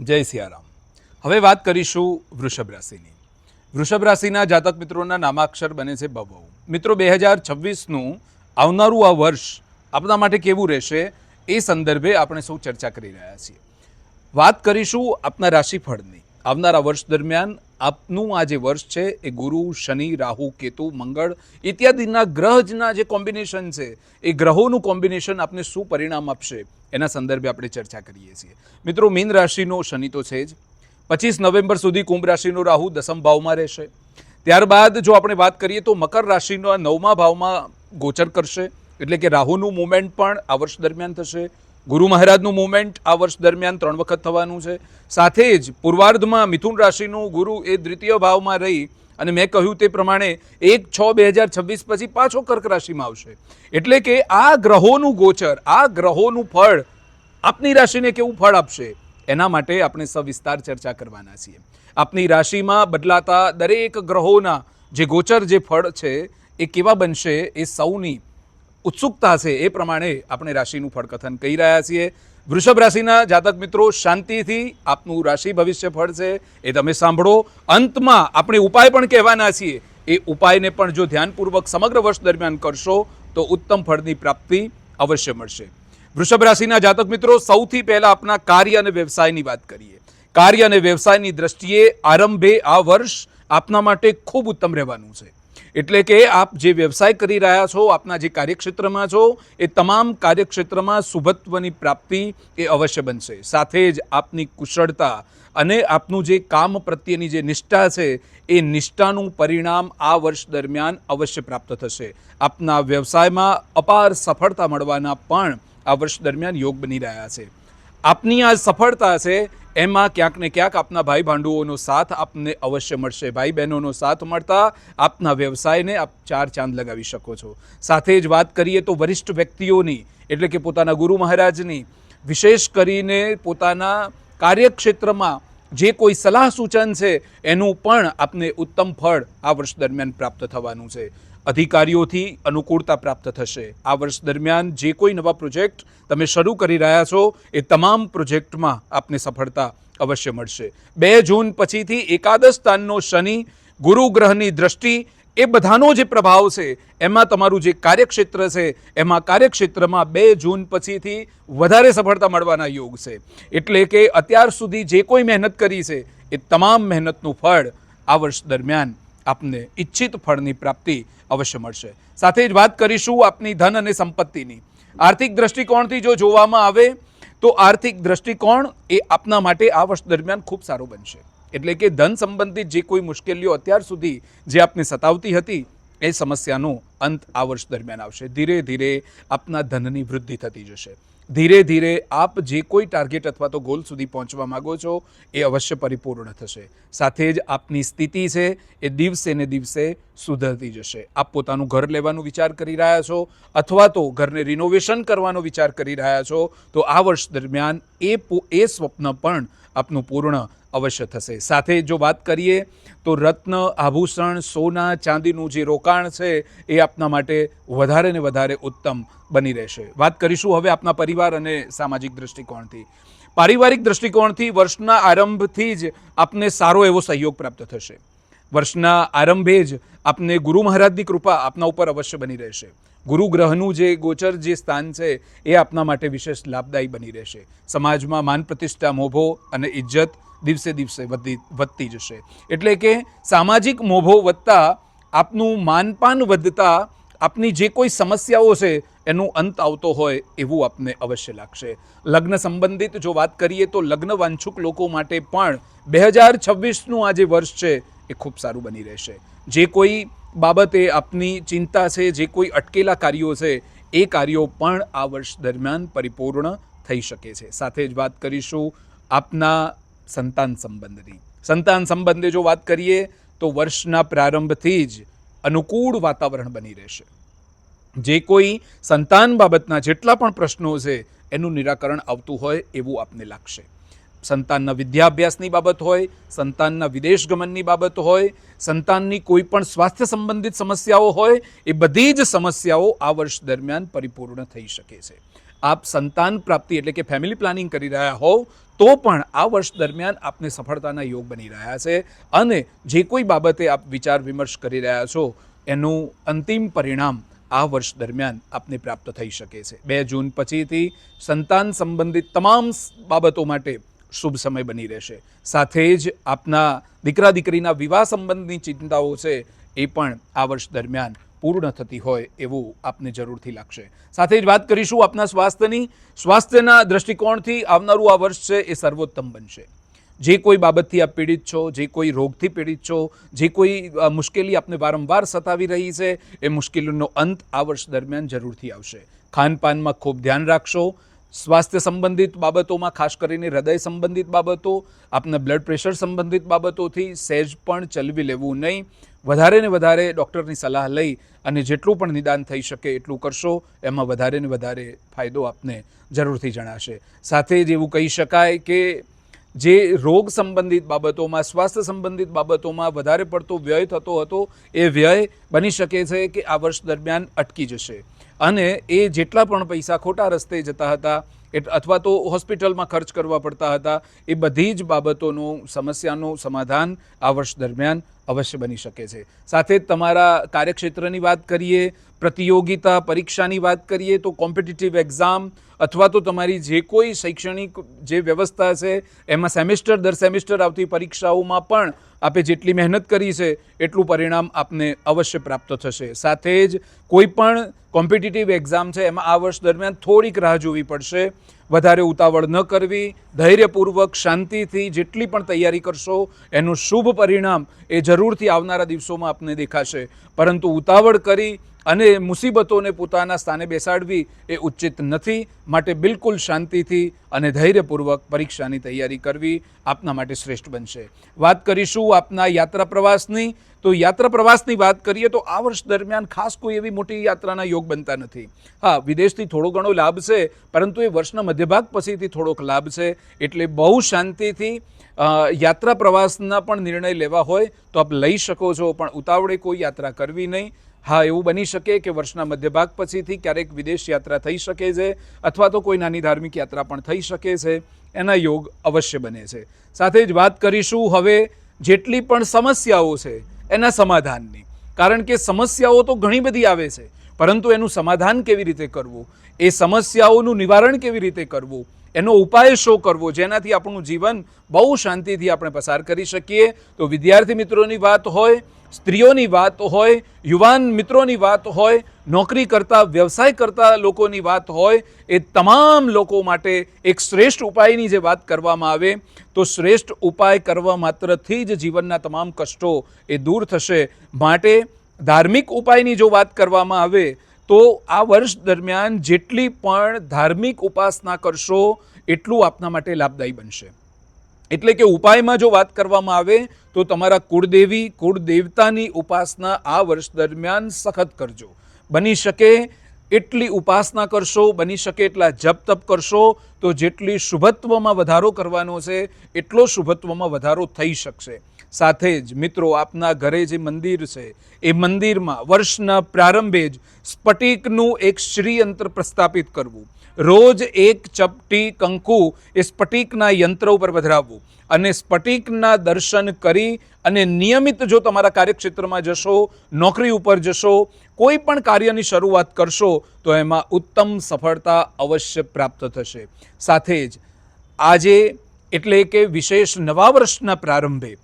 જય સિયારામ. હવે વાત કરીશું વૃષભ રાશિની. વૃષભ રાશિના જાતક મિત્રોના નામાક્ષર બને છે બબઉ મિત્રો, બે હજાર છવ્વીસનું આવનારું આ વર્ષ આપણા માટે કેવું રહેશે એ સંદર્ભે આપણે સૌ ચર્ચા કરી રહ્યા છીએ. વાત કરીશું આપના રાશિફળની. આવનારા વર્ષ દરમિયાન આપનું આ જે વર્ષ છે એ ગુરુ, શનિ, રાહુ, કેતુ, મંગળ ઇત્યાદિના ગ્રહજના જે કોમ્બિનેશન છે, એ ગ્રહોનું કોમ્બિનેશન આપને શું પરિણામ આપશે? એના સંદર્ભે આપણે ચર્ચા કરીએ છીએ. મિત્રો, મીન રાશિનો શનિ તો છે જ. પચીસ નવેમ્બર સુધી કુંભ રાશિનો રાહુ દસમ ભાવમાં રહેશે. ત્યારબાદ જો આપણે વાત કરીએ તો મકર રાશિનો નવમા ભાવમાં ગોચર કરશે. એટલે કે રાહુનું મુવમેન્ટ પણ આ વર્ષ દરમિયાન થશે. ગુરુ મહારાજનું મુવમેન્ટ આ વર્ષ દરમિયાન ત્રણ વખત થવાનું છે. સાથે જ પૂર્વાર્ધમાં મિથુન રાશિનું ગુરુ એ દ્વિતીય ભાવમાં રહી અને મેં કહ્યું તે પ્રમાણે એક છ બે હજાર છવ્વીસ પછી પાછો કર્ક રાશિમાં આવશે. એટલે કે આ ગ્રહોનું ગોચર, આ ગ્રહોનું ફળ આપની રાશિને કેવું ફળ આપશે? એના માટે આપણે સવિસ્તાર ચર્ચા કરવાના છીએ. આપની રાશિમાં બદલાતા દરેક ગ્રહોના જે ગોચર, જે ફળ છે, એ કેવા બનશે? એ સૌની ઉત્સુકતા છે એ પ્રમાણે આપણે રાશિનું ફળકથન કહી રહ્યા છીએ. વૃષભ રાશિના જાતક મિત્રો, શાંતિથી આપનું રાશિ ભવિષ્ય ફળ છે એ તમે સાંભળો. અંતમાં આપણે ઉપાય પણ કહેવાના છીએ. એ ઉપાયને પણ જો ધ્યાનપૂર્વક સમગ્ર વર્ષ દરમિયાન કરશો, તો ઉત્તમ ફળની પ્રાપ્તિ અવશ્ય મળશે. વૃષભ રાશિના જાતક મિત્રો, સૌથી પહેલાં આપના કાર્ય અને વ્યવસાયની વાત કરીએ. કાર્ય અને વ્યવસાયની દ્રષ્ટિએ આરંભે આ વર્ષ આપના માટે ખૂબ ઉત્તમ રહેવાનું છે. એટલે કે આપ જે વ્યવસાય કરી રહ્યા છો, આપના જે કાર્યક્ષેત્રમાં છો, એ તમામ કાર્યક્ષેત્રમાં શુભત્વની પ્રાપ્તિ એ અવશ્ય બનશે. સાથે જ આપની કુશળતા અને આપનું જે કામ પ્રત્યેની જે નિષ્ઠા છે, એ નિષ્ઠાનું પરિણામ આ વર્ષ દરમિયાન અવશ્ય પ્રાપ્ત થશે. આપના વ્યવસાયમાં અપાર સફળતા મળવાના પણ આ વર્ષ દરમિયાન યોગ બની રહ્યા છે. આપની આ સફળતા છે એમાં ક્યાંક ને ક્યાંક આપના ભાઈ ભાંડુઓનો સાથ આપને અવશ્ય મળશે. ભાઈ બહેનોનો સાથ મળતા આપના વ્યવસાયને આપ ચાર ચાંદ લગાવી શકો છો. સાથે જ વાત કરીએ તો વરિષ્ઠ વ્યક્તિઓની, એટલે કે પોતાના ગુરુ મહારાજની, વિશેષ કરીને પોતાના કાર્યક્ષેત્રમાં જે કોઈ સલાહ સૂચન છે, એનું પણ આપને ઉત્તમ ફળ આ વર્ષ દરમિયાન પ્રાપ્ત થવાનું છે. અધિકારીઓથી અનુકૂળતા પ્રાપ્ત થશે. આ વર્ષ દરમિયાન જે કોઈ નવા પ્રોજેક્ટ તમે શરૂ કરી રહ્યા છો, એ તમામ પ્રોજેક્ટમાં આપને સફળતા અવશ્ય મળશે. બે જૂન પછીથી એકાદશ સ્થાનનો શનિ, ગુરુ ગ્રહની દ્રષ્ટિ, એ બધાનો જે પ્રભાવ છે, એમાં તમારું જે કાર્યક્ષેત્ર છે, એમાં કાર્યક્ષેત્રમાં બે જૂન પછીથી વધારે સફળતા મળવાના યોગ છે. એટલે કે અત્યાર સુધી જે કોઈ મહેનત કરી છે, એ તમામ મહેનતનું ફળ આ વર્ષ દરમિયાન આપને ઈચ્છિત ફળની પ્રાપ્તિ અવશ્ય મળશે. સાથે જ વાત કરીશું આપની ધન અને સંપત્તિની. આર્થિક દ્રષ્ટિકોણથી જો જોવામાં આવે, તો આર્થિક દ્રષ્ટિકોણ એ આપના માટે આ વર્ષ દરમિયાન ખૂબ સારો બનશે. એટલે કે ધન સંબંધિત જે કોઈ મુશ્કેલીઓ અત્યાર સુધી જે આપને સતાવતી હતી, એ સમસ્યાનો અંત આ વર્ષ દરમિયાન આવશે. ધીરે ધીરે આપના ધનની વૃદ્ધિ થતી જશે. ધીરે ધીરે આપ જે કોઈ ટાર્ગેટ અથવા તો ગોલ સુધી પહોંચવા માંગો છો, એ અવશ્ય પરિપૂર્ણ થશે. સાથે જ આપની સ્થિતિ છે, એ દિવસે ને દિવસે સુધરતી જશે. આપ પોતાનું ઘર લેવાનું વિચાર કરી રહ્યા છો, અથવા તો ઘરને રિનોવેશન કરવાનો વિચાર કરી રહ્યા છો, તો આ વર્ષ દરમિયાન એ એ સ્વપ્ન પણ આપનું પૂર્ણ અવશ્ય થશે. સાથે જો વાત કરીએ તો રત્ન, આભૂષણ, સોના, ચાંદીનું જે રોકાણ છે એ આપના માટે વધારે ને વધારે ઉત્તમ બની રહેશે. વાત કરીશું હવે આપના પરિવાર અને સામાજિક દૃષ્ટિકોણથી પારિવારિક દૃષ્ટિકોણથી વર્ષના આરંભથી જ આપને સારો એવો સહયોગ પ્રાપ્ત થશે. વર્ષના આરંભે જ આપને ગુરુ મહારાજની કૃપા આપના ઉપર અવશ્ય બની રહેશે. ગુરુ ગ્રહનું જે ગોચર જે સ્થાન છે, એ આપના માટે વિશેષ લાભદાયી બની રહેશે. સમાજમાં માન પ્રતિષ્ઠા, મોભો અને ઇજ્જત દિવસે દિવસે વધી, વધતી જશે. એટલે કે સામાજિક મોભો વધતા, આપનું માનપાન વધતા, આપની જે કોઈ સમસ્યાઓ છે, એનું અંત આવતો હોય એવું આપને અવશ્ય લાગશે. લગ્ન સંબંધિત જો વાત કરીએ તો લગ્ન વાંછુક લોકો માટે પણ બે હજાર છવ્વીસનું આ જે વર્ષ છે એ ખૂબ સારું બની રહેશે. જે કોઈ બાબતે આપની ચિંતા છે, જે કોઈ અટકેલા કાર્યો છે, એ કાર્યો પણ આ વર્ષ દરમિયાન પરિપૂર્ણ થઈ શકે છે. સાથે જ વાત કરીશું આપના સંતાન સંબંધની. સંતાન સંબંધે જો વાત કરીએ, તો વર્ષના પ્રારંભથી જ અનુકૂળ વાતાવરણ બની રહેશે. જે કોઈ સંતાન બાબતના જેટલા પણ પ્રશ્નો છે, એનું નિરાકરણ આવતું હોય એવું આપને લાગશે. સંતાનના વિદ્યાભ્યાસની બાબત હોય, સંતાનના વિદેશ ગમનની બાબત હોય, સંતાનની કોઈ પણ સ્વાસ્થ્ય સંબંધિત સમસ્યાઓ હોય, એ બધી જ સમસ્યાઓ આ વર્ષ દરમિયાન પરિપૂર્ણ થઈ શકે છે. આપ સંતાન પ્રાપ્તિ એટલે કે ફેમિલી પ્લાનિંગ કરી રહ્યા હોવ, તો પણ આ વર્ષ દરમિયાન આપને સફળતાના યોગ બની રહ્યા છે અને જે કોઈ બાબતે આપ વિચાર વિમર્શ કરી રહ્યા છો, એનું અંતિમ પરિણામ આ વર્ષ દરમિયાન આપને પ્રાપ્ત થઈ શકે છે. બે જૂન પછીથી સંતાન સંબંધિત તમામ બાબતો માટે શુભ સમય બની રહેશે. સાથે જ આપના દીકરા દીકરીના વિવાહ સંબંધની ચિંતાઓ છે એ પણ આ વર્ષ દરમિયાન પૂર્ણ થતી હોય એવું આપને જરૂરથી લાગશે. સાથે જ વાત કરીશું આપના સ્વાસ્થ્યની. સ્વાસ્થ્યના દૃષ્ટિકોણથી આવનારું આ વર્ષ છે એ સર્વોત્તમ બનશે. જે કોઈ બાબતથી આપ પીડિત છો, જે કોઈ રોગથી પીડિત છો, જે કોઈ મુશ્કેલી આપને વારંવાર સતાવી રહી છે, એ મુશ્કેલીનો અંત આ વર્ષ દરમિયાન જરૂરથી આવશે. ખાનપાનમાં ખૂબ ધ્યાન રાખશો. સ્વાસ્થ્ય સંબંધિત બાબતોમાં, ખાસ કરીને હૃદય સંબંધિત બાબતો, આપના બ્લડ પ્રેશર સંબંધિત બાબતોથી સહેજ પણ ચલવી લેવું નહીં. વધારે ને વધારે ડૉક્ટરની સલાહ લઈ અને જેટલું પણ નિદાન થઈ શકે એટલું કરશો, એમાં વધારે ને વધારે ફાયદો આપને જરૂરથી જણાશે. સાથે જ એવું કહી શકાય કે જે રોગ સંબંધિત બાબતોમાં, સ્વાસ્થ્ય સંબંધિત બાબતોમાં વધારે પડતો વ્યય થતો હતો, એ વ્યય બની શકે છે કે આ વર્ષ દરમિયાન અટકી જશે. અને એ જેટલા પણ પૈસા ખોટા રસ્તે જતા હતા અથવા તો હોસ્પિટલમાં ખર્ચ કરવા પડતા હતા, એ બધી જ બાબતોનું સમસ્યાનું સમાધાન આ વર્ષ દરમિયાન અવશ્ય બની શકે છે. સાથે જ તમારા કાર્યક્ષેત્રની વાત કરીએ, પ્રતિયોગિતા, પરીક્ષાની વાત કરીએ, તો કોમ્પિટિટિવ એક્ઝામ અથવા તો તમારી જે કોઈ શૈક્ષણિક જે વ્યવસ્થા છે, એમાં સેમેસ્ટર દર સેમેસ્ટર આવતી પરીક્ષાઓમાં પણ આપે જેટલી મહેનત કરી છે, એટલું પરિણામ આપને અવશ્ય પ્રાપ્ત થશે. સાથે જ કોઈ પણ કોમ્પિટિટિવ એક્ઝામ છે, એમાં આ વર્ષ દરમિયાન થોડીક રાહ જોવી પડશે. વધારે ઉતાવળ ન કરવી, ધૈર્યપૂર્વક, શાંતિથી જેટલી પણ તૈયારી કરશો, એનું શુભ પરિણામ એ જરૂરથી આવનારા દિવસોમાં આપને દેખાશે. પરંતુ ઉતાવળ કરી અને મુસીબતોને પોતાના સ્થાને બેસાડવી એ ઉચિત નથી. માટે બિલકુલ શાંતિથી અને ધૈર્યપૂર્વક પરીક્ષાની તૈયારી કરવી આપના માટે શ્રેષ્ઠ બનશે. વાત કરીશું આપના યાત્રા પ્રવાસની. તો યાત્રા પ્રવાસની વાત કરીએ તો આ વર્ષ દરમિયાન ખાસ કોઈ એવી મોટી યાત્રાના યોગ બનતા નથી. હા, વિદેશથી થોડો ઘણો લાભ છે, પરંતુ એ વર્ષના મધ્યભાગ પછીથી થોડોક લાભ છે. એટલે બહુ શાંતિથી યાત્રા પ્રવાસના પણ નિર્ણય લેવા હોય તો આપ લઈ શકો છો, પણ ઉતાવળે કોઈ યાત્રા કરવી નહીં. હા, એવું બની શકે કે વર્ષના મધ્યભાગ પછીથી ક્યારેક વિદેશ યાત્રા થઈ શકે છે અથવા તો કોઈ નાની ધાર્મિક યાત્રા પણ થઈ શકે છે. એના યોગ અવશ્ય બને છે. સાથે જ વાત કરીશું હવે જેટલી પણ સમસ્યાઓ છે એના સમાધાનની. કારણ કે સમસ્યાઓ તો ઘણી બધી આવે છે, પરંતુ એનું સમાધાન કેવી રીતે કરવું? એ સમસ્યાઓનું નિવારણ કેવી રીતે કરવું? એનો ઉપાય શો કરવો? જેનાથી આપણું જીવન બહુ શાંતિથી આપણે પસાર કરી શકીએ. તો વિદ્યાર્થી મિત્રોની વાત હોય સ્ત્રીઓની વાત હોય, યુવાન મિત્રોની વાત હોય, નોકરી કરતા, વ્યવસાય કરતા લોકોની વાત હોય, એ તમામ લોકો માટે એક શ્રેષ્ઠ ઉપાયની જે વાત કરવામાં આવે, તો શ્રેષ્ઠ ઉપાય કરવા માત્રથી જ જીવનના તમામ કષ્ટો એ દૂર થશે. માટે ધાર્મિક ઉપાયની જો વાત કરવામાં આવે, તો આ વર્ષ દરમિયાન જેટલી પણ ધાર્મિક ઉપાસના કરશો, એટલું આપના માટે લાભદાયી બનશે. એટલે કે ઉપાયમાં જો વાત કરવામાં આવે, તો તમારા કુળદેવી, કુળદેવતાની ઉપાસના આ વર્ષ દરમિયાન સખત કરજો. બની શકે એટલી ઉપાસના કરશો, બની શકે એટલા જપ તપ કરશો, તો જેટલી શુભત્વમાં વધારો કરવાનો છે, એટલો શુભત્વમાં વધારો થઈ શકશે. સાથે જ મિત્રો, આપના ઘરે જે મંદિર છે, એ મંદિરમાં વર્ષના પ્રારંભે જ સ્ફટિકનું એક શ્રીયંત્ર પ્રસ્થાપિત કરવું. રોજ એક ચપટી કંકુ એ સ્ફટિકના યંત્ર ઉપર પધરાવવું. અને સ્ફટિકના દર્શન કરી અને નિયમિત જો તમારા કાર્યક્ષેત્રમાં જશો, નોકરી ઉપર જશો, કોઈ પણ કાર્યની શરૂઆત કરશો, તો એમાં ઉત્તમ સફળતા અવશ્ય પ્રાપ્ત થશે. સાથે જ આજે એટલે કે વિશેષ નવા વર્ષના પ્રારંભે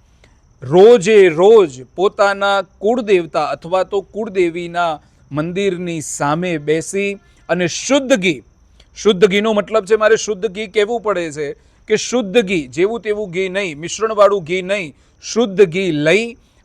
રોજે રોજ પોતાના કુળદેવતા અથવા તો કુળદેવીના મંદિરની સામે બેસી અને શુદ્ધ ઘી શુદ્ધ ઘીનો મતલબ છે, મારે શુદ્ધ ઘી કહેવું પડે છે કે શુદ્ધ ઘી, જેવું તેવું ઘી નહીં, મિશ્રણવાળું ઘી નહીં, શુદ્ધ ઘી લઈ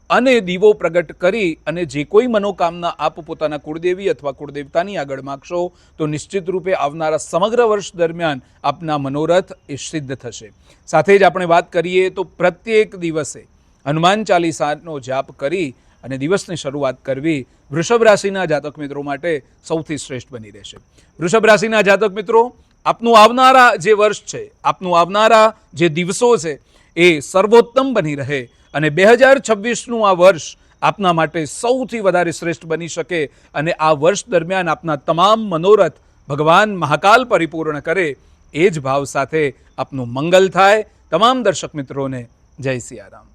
અને દીવો પ્રગટ કરી અને જે કોઈ મનોકામના આપ પોતાના કુળદેવી અથવા કુળદેવતાની આગળ માગશો, તો નિશ્ચિત રૂપે આવનારા સમગ્ર વર્ષ દરમિયાન આપના મનોરથ એ સિદ્ધ થશે. સાથે જ આપણે વાત કરીએ તો પ્રત્યેક દિવસે હનુમાન ચાલીસાનો જાપ કરી અને દિવસની શરૂઆત કરવી વૃષભ રાશિના જાતક મિત્રો માટે સૌથી શ્રેષ્ઠ બની રહેશે. વૃષભ રાશિના જાતક મિત્રો, આપનું આવનારા જે વર્ષ છે, આપનું આવનારા જે દિવસો છે, એ સર્વોત્તમ બની રહે અને બે હજાર છવ્વીસનું આ વર્ષ આપના માટે સૌથી વધારે શ્રેષ્ઠ બની શકે અને આ વર્ષ દરમિયાન આપના તમામ મનોરથ ભગવાન મહાકાલ પરિપૂર્ણ કરે એ જ ભાવ સાથે આપનું મંગલ થાય. તમામ દર્શક મિત્રોને જય સિયારામ.